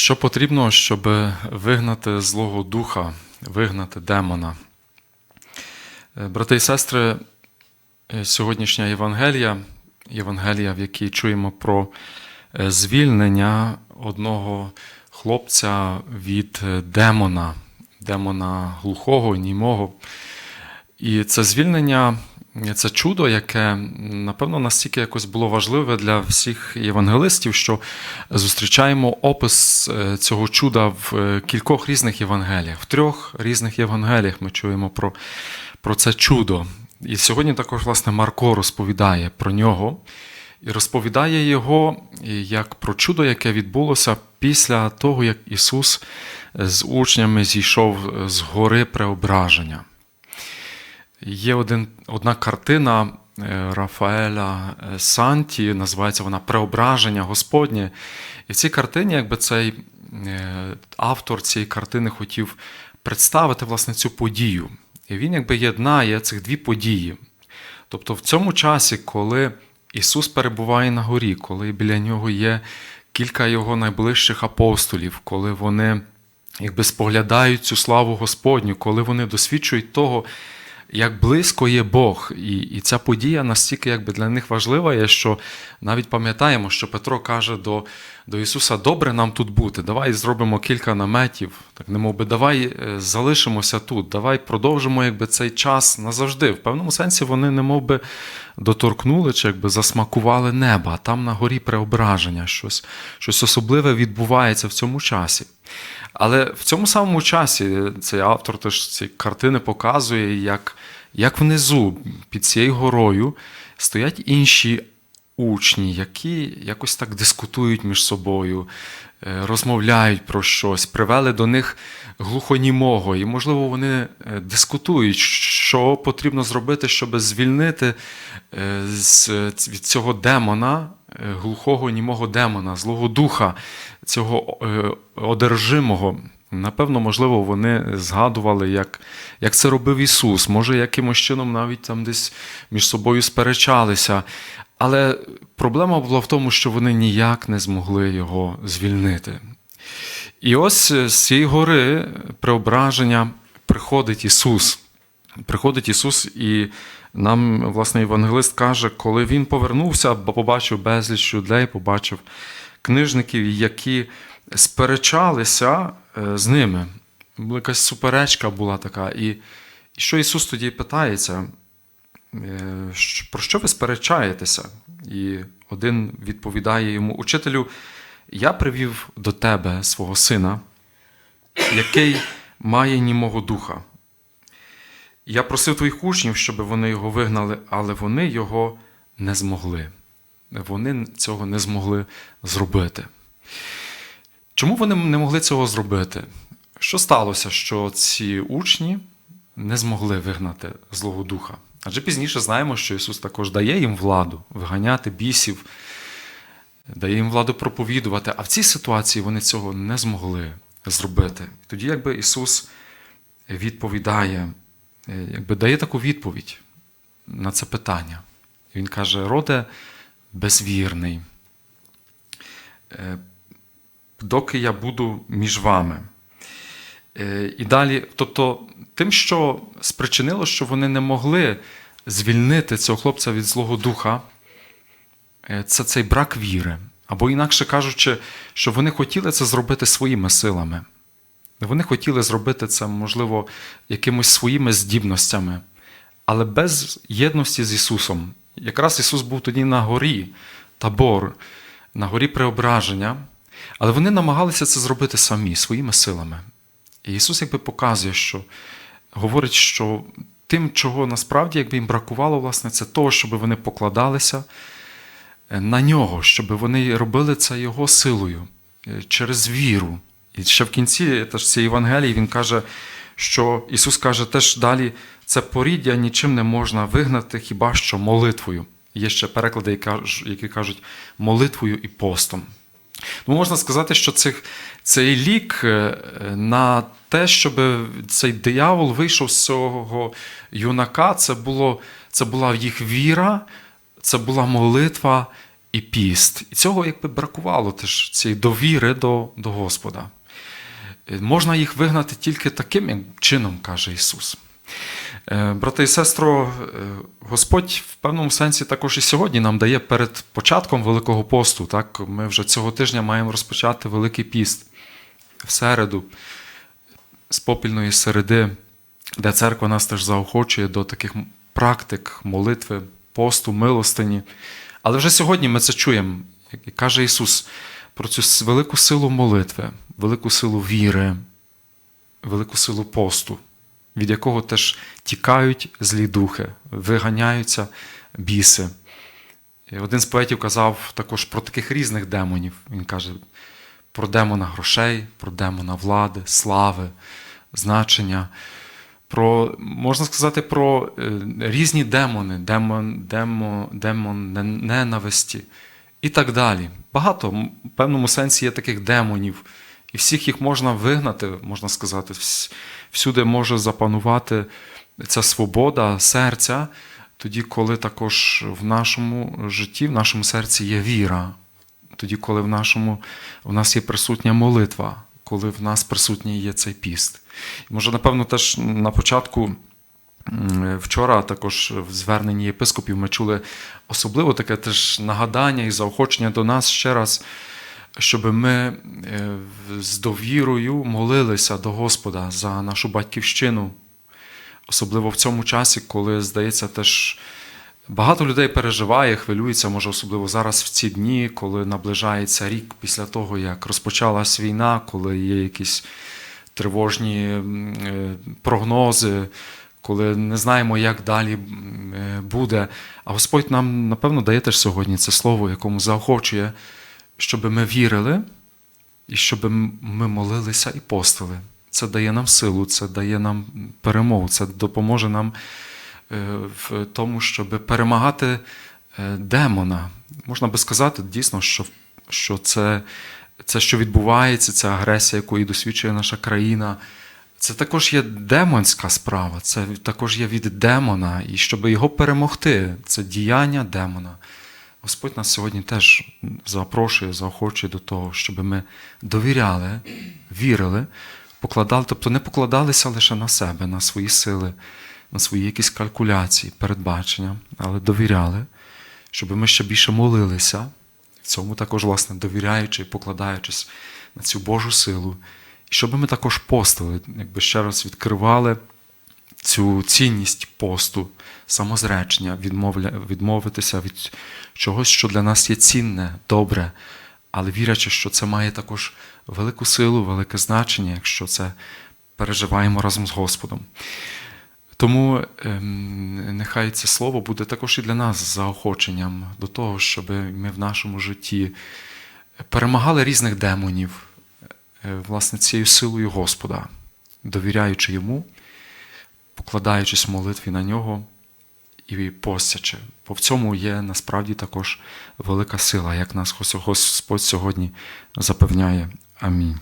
Що потрібно, щоб вигнати злого духа, вигнати демона? Е, Брати і сестри, е, сьогоднішня Євангелія, Євангелія, в якій чуємо про е, звільнення одного хлопця від демона, демона глухого, німого. І це звільнення, це чудо, яке, напевно, настільки якось було важливе для всіх євангелистів, що зустрічаємо опис е, цього чуда в е, кількох різних Євангеліях. В трьох різних Євангеліях ми чуємо про, про це чудо. І сьогодні також, власне, Марко розповідає про нього. І розповідає його як про чудо, яке відбулося після того, як Ісус з учнями зійшов з гори преображення. Є один, одна картина е, Рафаеля е, Санті, називається вона Преображення Господнє. І в цій картині, якби цей е, автор цієї картини хотів представити власне цю подію. І він якби єднає цих дві події. Тобто, в цьому часі, коли Ісус перебуває на горі, коли біля нього є кілька його найближчих апостолів, коли вони якби споглядають цю славу Господню, коли вони досвідчують того, як близько є Бог. І і ця подія настільки якби, для них важлива є, що навіть пам'ятаємо, що Петро каже до до Ісуса: Добре нам тут бути, давай зробимо кілька наметів, так не би, давай е, залишимося тут, давай продовжимо якби, цей час назавжди. В певному сенсі вони не би, доторкнули чи якби, засмакували неба, там на горі преображення, щось, щось особливе відбувається в цьому часі. Але в цьому самому часі цей автор теж цієї картини показує, як як внизу під цією горою стоять інші учні, які якось так дискутують між собою, е, розмовляють про щось, привели до них глухонімого, і, можливо, вони е, дискутують, що потрібно зробити, щоб звільнити е, від цього демона, глухого німого демона, злого духа, цього одержимого. Напевно, можливо, вони згадували, як як це робив Ісус. Може, якимось чином навіть там десь між собою сперечалися. Але проблема була в тому, що вони ніяк не змогли його звільнити. І ось з цієї гори преображення приходить Ісус. Приходить Ісус, і нам, власне, Євангелист каже, коли Він повернувся, бо побачив безліч людей, побачив книжників, які сперечалися е, з ними. Якась суперечка була така. І що Ісус тоді питається? Е, про що ви сперечаєтеся? І один відповідає йому: Учителю, я привів до тебе свого сина, який має німого духа. Я просив твоїх учнів, щоб вони його вигнали, але вони його не змогли. Вони цього не змогли зробити. Чому вони не могли цього зробити? Що сталося, що ці учні не змогли вигнати Злого Духа? Адже пізніше знаємо, що Ісус також дає їм владу виганяти бісів, дає їм владу проповідувати, а в цій ситуації вони цього не змогли зробити. Тоді, якби Ісус відповідає, якби дає таку відповідь на це питання. Він каже: роде безвірний, е, доки я буду між вами. Е, і далі, тобто, тим, що спричинило, що вони не могли звільнити цього хлопця від Злого Духа, е, це цей брак віри. Або, інакше кажучи, що вони хотіли це зробити своїми силами. Вони хотіли зробити це, можливо, якимось своїми здібностями, але без єдності з Ісусом. Якраз Ісус був тоді на горі, табор, на горі преображення, але вони намагалися це зробити самі, своїми силами. І Ісус якби показує, що говорить, що тим, чого насправді якби їм бракувало, власне, це того, щоб вони покладалися е, на нього, щоб вони робили це Його силою е, через віру. І ще в кінці цієї Євангелії він каже, що Ісус каже, теж далі це поріддя нічим не можна вигнати, хіба що молитвою. Є ще переклади, які кажуть молитвою і постом. Тому можна сказати, що цих, цей лік е, на те, щоб цей диявол вийшов з цього юнака, це було, це була їх віра, це була молитва і піст. І цього якби бракувало теж цієї довіри до, до Господа. Е, Можна їх вигнати тільки таким чином, каже Ісус. Е, Брати і сестро, е, Господь в певному сенсі також і сьогодні нам дає перед початком Великого посту. Так? Ми вже цього тижня маємо розпочати Великий піст в середу, з попільної середи, де церква нас теж заохочує до таких практик, молитви, посту, милостині. Але вже сьогодні ми це чуємо, як каже Ісус, про цю велику силу молитви, велику силу віри, велику силу посту, від якого теж тікають злі духи, виганяються біси. І один з поетів казав також про таких різних демонів. Він каже про демона грошей, про демона влади, слави, значення. Про, можна сказати, про е, різні демони, демон, демо, демон ненависті і так далі. Багато в певному сенсі є таких демонів, і всіх їх можна вигнати, можна сказати, всюди може запанувати ця свобода серця, тоді, коли також в нашому житті, в нашому серці є віра, тоді, коли в нашому, в нас є присутня молитва, коли в нас присутній є цей піст. Може, напевно, теж на початку. Вчора також в зверненні єпископів ми чули особливо таке теж нагадання і заохочення до нас ще раз, щоб ми з довірою молилися до Господа за нашу батьківщину. Особливо в цьому часі, коли, здається, теж багато людей переживає, хвилюється, може, особливо зараз в ці дні, коли наближається рік після того, як розпочалась війна, коли є якісь тривожні прогнози коли не знаємо, як далі буде. А Господь нам, напевно, дає теж сьогодні це слово, якому заохочує, щоб ми вірили і щоб ми молилися і постили. Це дає нам силу, це дає нам перемогу, це допоможе нам в тому, щоб перемагати демона. Можна би сказати, дійсно, що що це, це, що відбувається, ця агресія, якої досвідчує наша країна. Це також є демонська справа, це також є від демона, і щоб його перемогти, це діяння демона. Господь нас сьогодні теж запрошує, заохочує до того, щоб ми довіряли, вірили, покладали, тобто не покладалися лише на себе, на свої сили, на свої якісь калькуляції, передбачення, але довіряли, щоб ми ще більше молилися, цьому також, власне, довіряючи і покладаючись на цю Божу силу. Щоб ми також постили, якби ще раз відкривали цю цінність посту, самозречення, відмовитися від чогось, що для нас є цінне, добре, але вірячи, що це має також велику силу, велике значення, якщо це переживаємо разом з Господом. Тому ем, нехай це слово буде також і для нас заохоченням до того, щоб ми в нашому житті перемагали різних демонів власне, цією силою Господа, довіряючи йому, покладаючись в молитві на нього і постячи. Бо в цьому є насправді також велика сила, як нас Господь сьогодні запевняє. Амінь.